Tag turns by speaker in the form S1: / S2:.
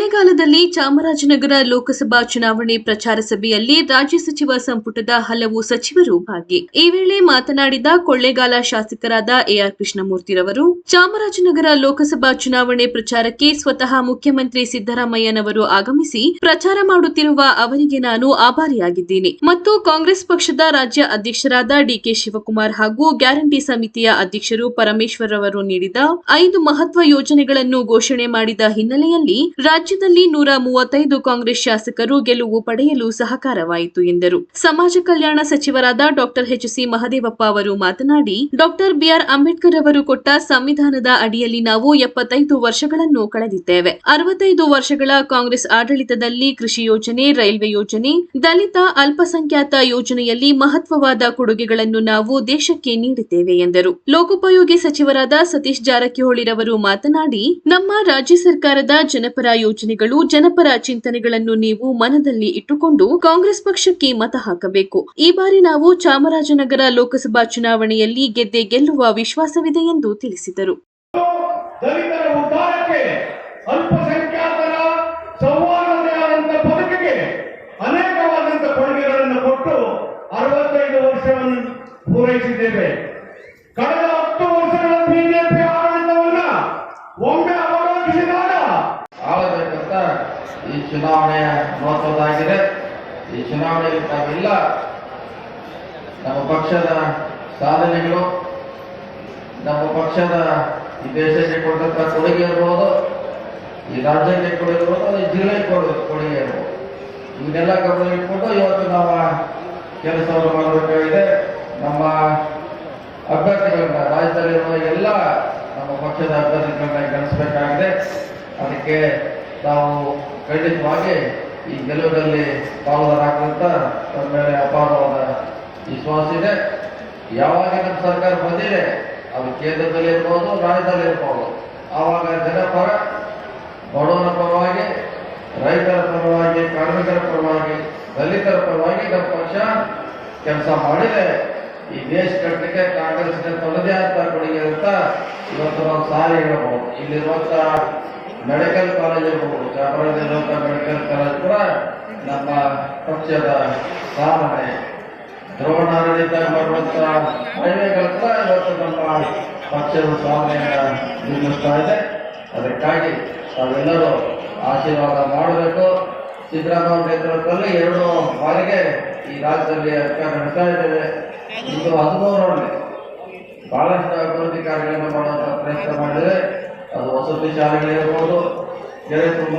S1: ನಗರದಲ್ಲಿ ಚಾಮರಾಜನಗರ ಲೋಕಸಭಾ ಚುನಾವಣೆ ಪ್ರಚಾರ ಸಭೆಯಲ್ಲಿ ರಾಜ್ಯ ಸಚಿವ ಸಂಪುಟದ ಹಲವು ಸಚಿವರು ಭಾಗಿ. ಈ ವೇಳೆ ಮಾತನಾಡಿದ ಕೊಳ್ಳೇಗಾಲ ಶಾಸಕರಾದ ಎಆರ್ ಕೃಷ್ಣಮೂರ್ತಿರವರು ಚಾಮರಾಜನಗರ ಲೋಕಸಭಾ ಚುನಾವಣೆ ಪ್ರಚಾರಕ್ಕೆ ಸ್ವತಃ ಮುಖ್ಯಮಂತ್ರಿ ಸಿದ್ದರಾಮಯ್ಯನವರು ಆಗಮಿಸಿ ಪ್ರಚಾರ ಮಾಡುತ್ತಿರುವ ಅವರಿಗೆ ನಾನು ಆಭಾರಿಯಾಗಿದ್ದೇನೆ. ಮತ್ತು ಕಾಂಗ್ರೆಸ್ ಪಕ್ಷದ ರಾಜ್ಯ ಅಧ್ಯಕ್ಷರಾದ ಡಿಕೆ ಶಿವಕುಮಾರ್ ಹಾಗೂ ಗ್ಯಾರಂಟಿ ಸಮಿತಿಯ ಅಧ್ಯಕ್ಷರು ಪರಮೇಶ್ವರ್ ಅವರು ನೀಡಿದ ಐದು ಮಹತ್ವ ಯೋಜನೆಗಳನ್ನು ಘೋಷಣೆ ಮಾಡಿದ ಹಿನ್ನೆಲೆಯಲ್ಲಿ ರಾಜ್ಯದಲ್ಲಿ ನೂರ ಮೂವತ್ತೈದು ಕಾಂಗ್ರೆಸ್ ಶಾಸಕರು ಗೆಲುವು ಪಡೆಯಲು ಸಹಕಾರವಾಯಿತು ಎಂದರು. ಸಮಾಜ ಕಲ್ಯಾಣ ಸಚಿವರಾದ ಡಾಕ್ಟರ್ ಎಚ್ ಸಿ ಮಹದೇವಪ್ಪ ಅವರು ಮಾತನಾಡಿ, ಡಾಕ್ಟರ್ ಬಿಆರ್ ಅಂಬೇಡ್ಕರ್ ಅವರು ಕೊಟ್ಟ ಸಂವಿಧಾನದ ಅಡಿಯಲ್ಲಿ ನಾವು ಎಪ್ಪತ್ತೈದು ವರ್ಷಗಳನ್ನು ಕಳೆದಿದ್ದೇವೆ. ಅರವತ್ತೈದು ವರ್ಷಗಳ ಕಾಂಗ್ರೆಸ್ ಆಡಳಿತದಲ್ಲಿ ಕೃಷಿ ಯೋಜನೆ, ರೈಲ್ವೆ ಯೋಜನೆ, ದಲಿತ ಅಲ್ಪಸಂಖ್ಯಾತ ಯೋಜನೆಯಲ್ಲಿ ಮಹತ್ವವಾದ ಕೊಡುಗೆಗಳನ್ನು ನಾವು ದೇಶಕ್ಕೆ ನೀಡಿದ್ದೇವೆ ಎಂದರು. ಲೋಕೋಪಯೋಗಿ ಸಚಿವರಾದ ಸತೀಶ್ ಜಾರಕಿಹೊಳಿರವರು ಮಾತನಾಡಿ, ನಮ್ಮ ರಾಜ್ಯ ಸರ್ಕಾರದ ಜನಪರ ಯೋಜನೆಗಳು ಜನಪರ ಚಿಂತನೆಗಳನ್ನು ನೀವು ಮನದಲ್ಲಿ ಇಟ್ಟುಕೊಂಡು ಕಾಂಗ್ರೆಸ್ ಪಕ್ಷಕ್ಕೆ ಮತ ಹಾಕಬೇಕು. ಈ ಬಾರಿ ನಾವು ಚಾಮರಾಜನಗರ ಲೋಕಸಭಾ ಚುನಾವಣೆಯಲ್ಲಿ ಗೆದ್ದೆ ಗೆಲ್ಲುವ ವಿಶ್ವಾಸವಿದೆ ಎಂದು ತಿಳಿಸಿದರು.
S2: ಪೂರೈಸಿದ್ದೇವೆ. ಕಳೆದ ಹತ್ತು ವರ್ಷಗಳ ಬಿಜೆಪಿ ಆಡಳಿತವನ್ನ ಒಮ್ಮೆ
S3: ಈ ಚುನಾವಣೆಯ ಮಹತ್ವದ್ದಾಗಿದೆ. ಈ ಚುನಾವಣೆಯಲ್ಲಿ ನಮ್ಮ ಪಕ್ಷದ ಸಾಧನೆಗಳು, ನಮ್ಮ ಪಕ್ಷದ ಈ ದೇಶಕ್ಕೆ ಕೊಟ್ಟಂತ ಕೊಡುಗೆ ಇರ್ಬೋದು, ಈ ರಾಜ್ಯಕ್ಕೆ ಕೊಡುಗೆ ಇರ್ಬೋದು, ಈ ಜಿಲ್ಲೆಗೆ ಕೊಡುಗೆ ಕೊಡುಗೆ ಇರ್ಬೋದು. ಇವನ್ನೆಲ್ಲ ಗಮನ ಇಟ್ಕೊಂಡು ಇವತ್ತು ನಾವು ಕೆಲಸವನ್ನು ಮಾಡಬೇಕಾಗಿದೆ. ನಮ್ಮ ಅಭ್ಯರ್ಥಿಗಳನ್ನ, ರಾಜ್ಯದಲ್ಲಿರುವ ಎಲ್ಲ ನಮ್ಮ ಪಕ್ಷದ ಅಭ್ಯರ್ಥಿಗಳನ್ನ ಗೆಲ್ಲಿಸಬೇಕಾಗಿದೆ ಅದಕ್ಕೆ ನಾವು ಖಂಡಿತವಾಗಿ ಈ ಗೆಲುವಿನಲ್ಲಿ ಪಾಲ್ಗೊಳ್ಳಾಕಂತ ನಮ್ಮ ಮೇಲೆ ಅಪಾರವಾದ ವಿಶ್ವಾಸ ಇದೆ. ಯಾವಾಗ ನಮ್ಮ ಸರ್ಕಾರ ಬಂದಿದೆ, ಅದು ಕೇಂದ್ರದಲ್ಲಿ ಇರ್ಬೋದು, ರಾಜ್ಯದಲ್ಲಿ ಇರ್ಬೋದು. ಆವಾಗ ಜನಪರ, ಬಡವರ ಪರವಾಗಿ, ರೈತರ ಪರವಾಗಿ, ಕಾರ್ಮಿಕರ ಪರವಾಗಿ, ದಲಿತರ ಪರವಾಗಿ ನಮ್ಮ ಪಕ್ಷ ಕೆಲಸ ಮಾಡಿದೆ. ಈ ದೇಶ ಕಟ್ಟಲಿಕ್ಕೆ ಕಾಂಗ್ರೆಸ್ಗೆ ತನ್ನದೇ ಅಂತ ಕೊಡುಗೆ ಅಂತ ಇವತ್ತು ನಾವು ಸಾರಿ ಹೇಳಬಹುದು. ಇಲ್ಲಿರುವಂತ ಮೆಡಿಕಲ್ ಕಾಲೇಜ್ ಇರಬಹುದು ಚಾಮರಾಜನಗರ ಮೆಡಿಕಲ್ ಕಾಲೇಜ್ ಕೂಡ ನಮ್ಮ ಪಕ್ಷದ ಸಾಧನೆ. ದ್ರೋಣಾಡಳಿತ ಮಾಡುವಂತ ಮಹಿಳೆಗಳು ಕೂಡ ಇವತ್ತು ನಮ್ಮ ಪಕ್ಷದ ಸಾಮಾನ್ಯ ನಿರ್ಮಿಸ್ತಾ ಇದೆ. ಅದಕ್ಕಾಗಿ ತಾವೆಲ್ಲರೂ ಆಶೀರ್ವಾದ ಮಾಡಬೇಕು. ಸಿದ್ದರಾಮಯ್ಯ ನೇತೃತ್ವದಲ್ಲಿ ಎರಡು ಬಾರಿಗೆ ಈ ರಾಜ್ಯದಲ್ಲಿ ನಡೆಸ್ತಾ ಇದ್ದೇವೆ ಇದು. ಹದಿಮೂರರಲ್ಲಿ ಬಹಳಷ್ಟು ಅಭಿವೃದ್ಧಿ ಕಾರ್ಯಗಳನ್ನು ಮಾಡುವಂತಹ ಪ್ರಯತ್ನ ಮಾಡಿದರೆ ಅದು ವಸತಿ ಶಾಲೆಗಳಿರ್ಬೋದು ಬೇರೆ ತುಂಬ